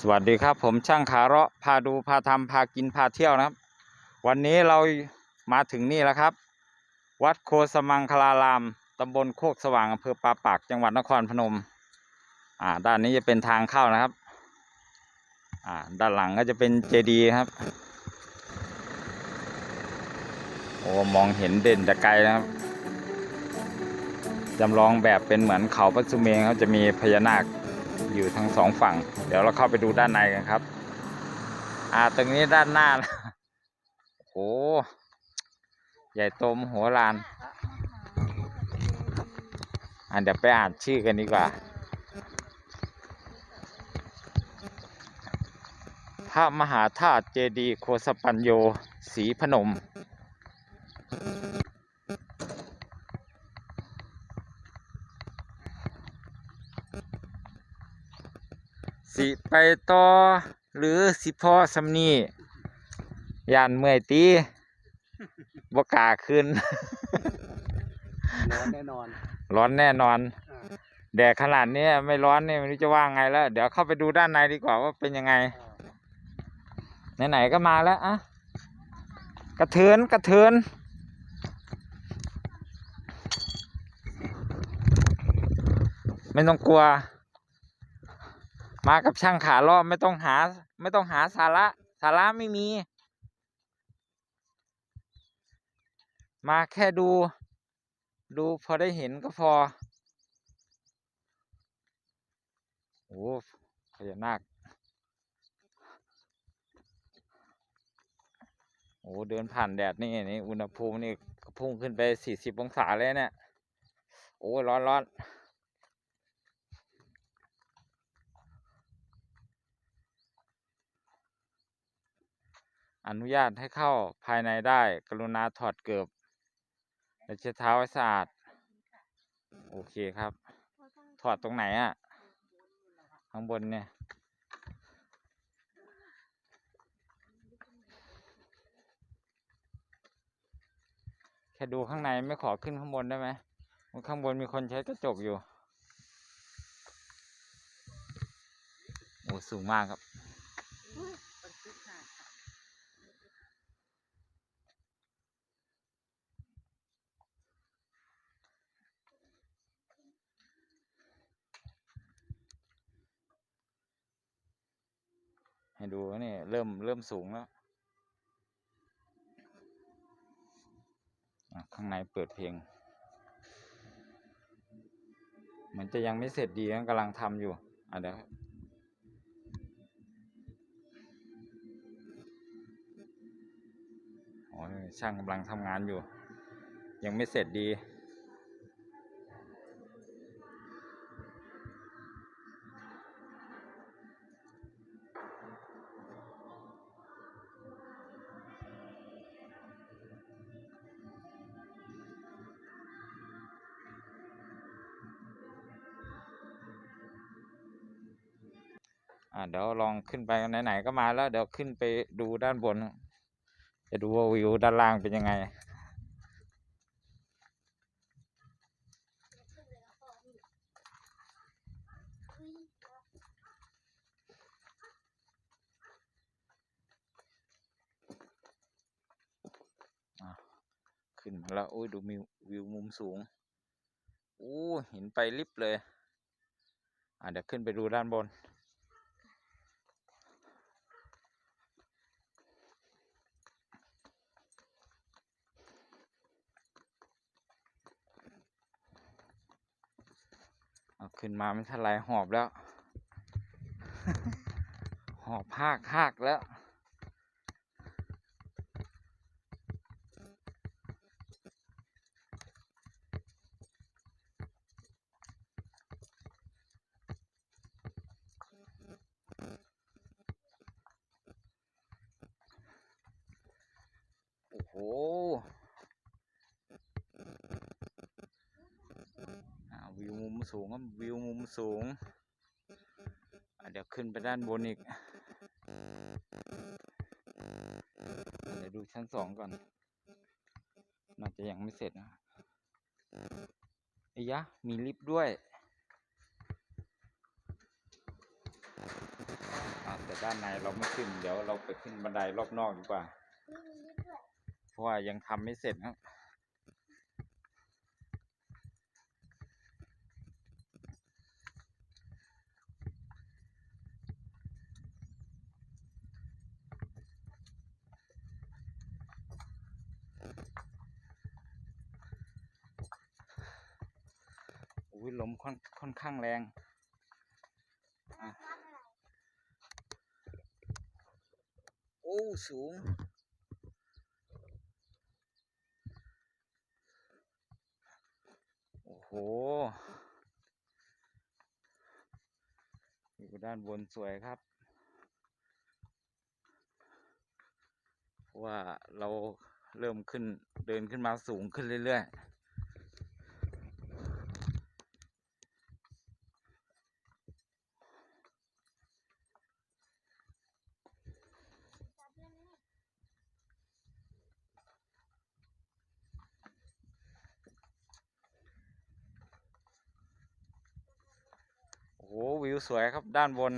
สวัสดีครับผมช่างขาเราะพาดูพาทำพากินพาเที่ยวนะครับ วันนี้เรามาถึงนี่แล้วครับ วัดโคสมังคลารามตำบลโคกสว่างอำเภอปาปากจังหวัดนครพนม อ่า ด้านนี้จะเป็นทางเข้านะครับ อ่า ด้านหลังก็จะเป็นเจดีย์ครับ โอ้มองเห็นเด่นแต่ไกลนะครับจำลองแบบเป็นเหมือนเขาปัสุเมงเขาจะมีพญานาค อยู่ทั้งสองฝั่ง เดี๋ยวเราเข้าไปดูด้านในกันครับ อ่าตรงนี้ด้านหน้านโอ้ใหญ่โตมโหฬารอ่าเดี๋ยวไปอ่านชื่อกันดีกว่า พระมหาธาตุเจดีโคสปัญโยศรีพนม สิ ไปต่อหรือสิพอสำนียานเมื่อยตีบกล้าขึ้น ร้อนแน่นอนร้อนแน่นอน อ่าแดดขนาดนี้ไม่ร้อนเนี่ยไม่รู้จะว่าไงแล้ว เดี๋ยวเข้าไปดูด้านในดีกว่าว่าเป็นยังไงไหนๆก็มาแล้วอะกระเทือนกระเทือนไม่ต้องกลัว มากับช่างขาล้อไม่ต้องหา ไม่ต้องหาสาระ สาระไม่มี มาแค่ดู ดูพอได้เห็นก็พอ โอ้พญานาคโอ้เดินผ่านแดดนี่นี่อุณหภูมินี่พุ่งขึ้นไปสี่สิบองศาเลยเนี่ย โอ้ร้อนร้อน อนุญาตให้เข้าภายในได้ กรุณาถอดเกือบและเช็ดเท้าให้สะอาด โอเคครับ ถอดตรงไหนอะ ข้างบนเนี่ย แค่ดูข้างในไม่ขอขึ้นข้างบนได้ไหม ข้างบนมีคนใช้กระจกอยู่ โอ้ สูงมากครับ ดูนี่เริ่มเริ่มสูงแล้วข้างในเปิดเพลง เหมือนจะยังไม่เสร็จดีกำลังทำอยู่ อะเดี๋ยวโอ้ช่างกำลังทำงานอยู่ ยังไม่เสร็จดี อ่าเดี๋ยวลองขึ้นไปไหนๆก็มาแล้ว เดี๋ยวขึ้นไปดูด้านบน จะดูว่าวิวด้านล่างเป็นยังไงขึ้นมาแล้วโอ้ยดูมิววิวมุมสูงโอ้เห็นไปลิบเลย อะเดี๋ยวขึ้นไปดูด้านบน ขึ้นมาไม่ทันไรหอบแล้ว หอบหากหากแล้ว โอ้โห อ่าวิว มุมสูงครับวิวมุมสูงเดี๋ยวขึ้นไปด้านบนอีก เดี๋ยวดูชั้นสองก่อนน่าจะยังไม่เสร็จนะไอ้ยะ มีลิฟต์ด้วยแต่ด้านในเราไม่ขึ้น เดี๋ยวเราไปขึ้นบันไดรอบนอกดีกว่า เพราะว่ายังทำไม่เสร็จครับ อุ้ยลมค่อนค่อนข้างแรงอโอ้สูง โอ้โหอยู่ด้านบนสวยครับ เพราะว่าเราเริ่มขึ้นเดินขึ้นมาสูงขึ้นเรื่อยจับเรื่องนี้ ๆ โอ้โห วิว สวยครับด้านบน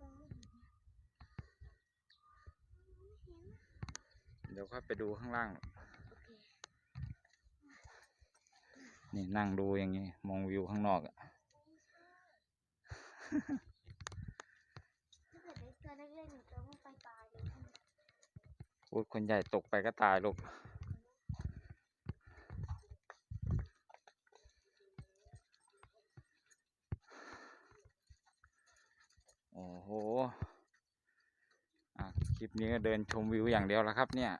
มองไม่เห็นไม่เห็นเดี๋ยวค่อยไปดูข้างล่างโอเคนี่นั่งดูอย่างนี้ มองวิวข้างนอกอะถ้าเกิดได้ตัวเล็กๆหนูจะต้องไปตายเลยพูดคนใหญ่ตกไปก็ตายลูก โอ้โห อะ ค ลิปนี้ก็เดินชมวิวอย่างเดียวแล้วครับเนี่ย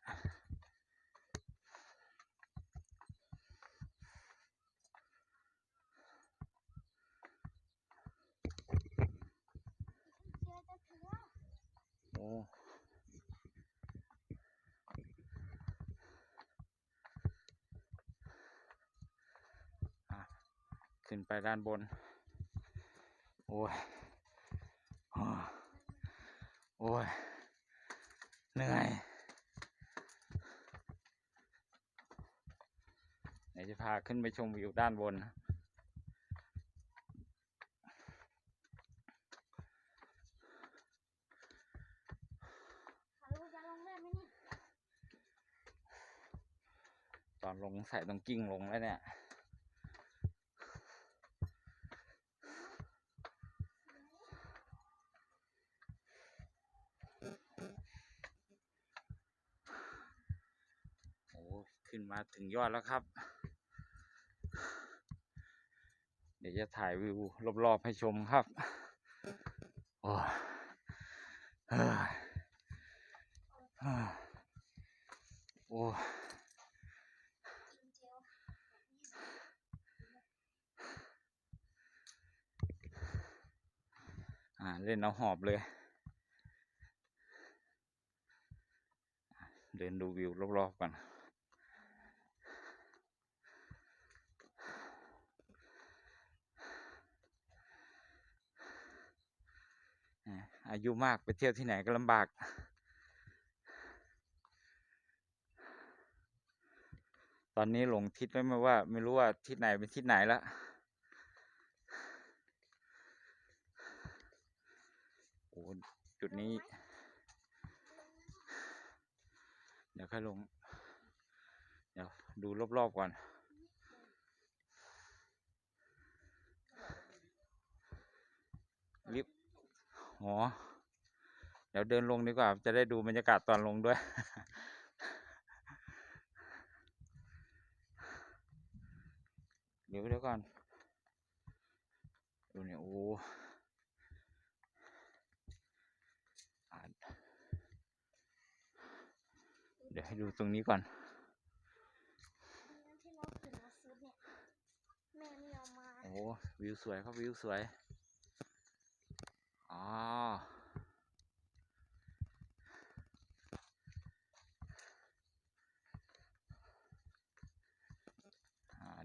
เออว่าโอ้ขึ้นไปด้านบน โอ้ยอ้อโอ้ย เหนื่อยเดี๋ยวจะพาขึ้นไปชมวิวด้านบนขาลูกจะลงได้ไหมเนี่ยตอนลงใส่ต้องกิ้งลงแล้วเนี่ย โอ้ ขึ้นมาถึงยอดแล้วครับ เดี๋ยวจะถ่ายวิวรอบๆให้ชมครับโอ้โอ้เจลอ่าเล่นเอาหอบเลย เดินดูวิวรอบๆก่อน อะอายุมากไปเที่ยวที่ไหนก็ลำบาก ตอนนี้หลงทิศไม่ว่า ไม่รู้ว่าทิศไหนเป็นทิศไหนแล้วโอ้จุดนี้ เดี๋ยวค่อยลง เดี๋ยวดูรอบๆก่อนลิฟต์ อ๋อเดี๋ยวเดินลงดีกว่า จะได้ดูบรรยากาศตอนลงด้วย เดี๋ยวเดี๋ยวก่อน ดูเนี่ยโอ้อ่านเดี๋ยวให้ดูตรงนี้ก่อนนั่นที่เราขึ้นมาซื้อเนี่ยแม่ไม่ยอมมาโอ้วิวสวยครับวิวสวยอ๋ออ่า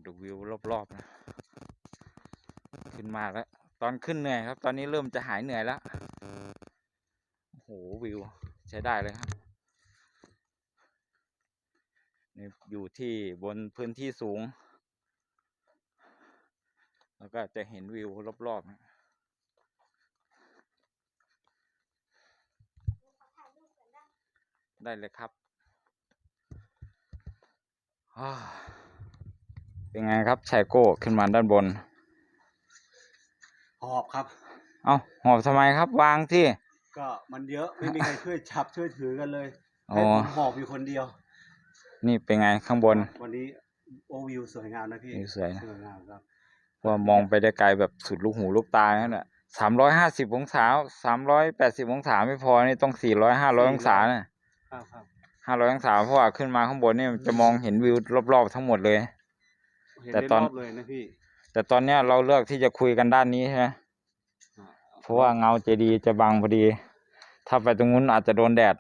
ดูวิวรอบๆนะ ขึ้นมาแล้ว ตอนขึ้นเหนื่อยครับ ตอนนี้เริ่มจะหายเหนื่อยแล้ว โอ้โหวิวใช้ได้เลยครับ นี่อยู่ที่บนพื้นที่สูง แล้วก็จะเห็นวิวรอบๆนะ ได้เลยครับอ้าเป็นไงครับชายโก้ขึ้นมาด้านบน หอบครับ เอ้าหอบทำไมครับวางที่ ก็มันเยอะไม่มีใครช่วยจับช่วยถือกันเลยอ๋อให้ผมหอบอยู่คนเดียว นี่เป็นไงข้างบน วันนี้โอวิวสวยงามนะพี่วิวสวยนะสวยงามครับว่ามองไปได้ไกลแบบสุดลูกหูลูกตานั่นแหละสามร้อยห้าสิบองศาสามร้อยแปดสิบองศาไม่พอนี่ต้องสี่ร้อยห้าร้อยองศาน่ะครับครับ ห้าร้อยองศาเพราะว่าขึ้นมาข้างบนนี่จะมองเห็นวิวรอบๆทั้งหมดเลยเห็นแต่ได้ตอนรอบเลยนะพี่แต่ตอนเนี้ยเราเลือกที่จะคุยกันด้านนี้ใช่ไหมอ่าเพราะว่าเงาเจดีย์จะบังพอดี ถ้าไปตรงนู้นอาจจะโดนแดด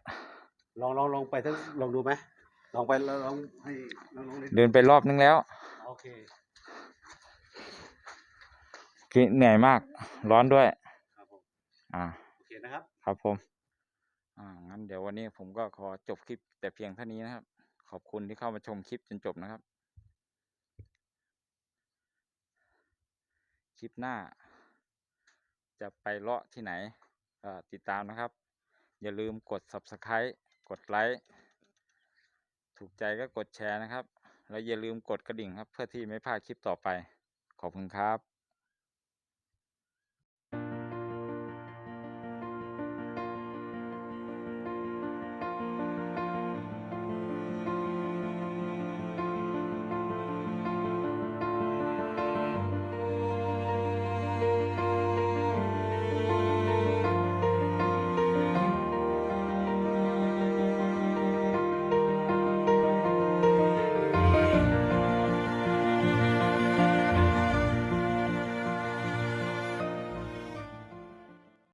ลองลองลองไปทั้งลองดูไหมลองไปแล้วลองให้น้องๆได้เดินไปรอบนึงแล้ว โอเคคือเหนื่อยมาก ร้อนด้วย ครับผม อ่า โอเคนะครับ ครับผม อ่างั้นเดี๋ยววันนี้ผมก็ขอจบคลิปแต่เพียงเท่านี้นะครับ ขอบคุณที่เข้ามาชมคลิปจนจบนะครับ คลิปหน้า จะไปเลาะที่ไหนติดตามนะครับ อย่าลืมกด subscribe กดไลค์ถูกใจก็กดแชร์นะครับ แล้วอย่าลืมกดกระดิ่งครับ เพื่อที่ไม่พลาดคลิปต่อไป ขอบคุณครับ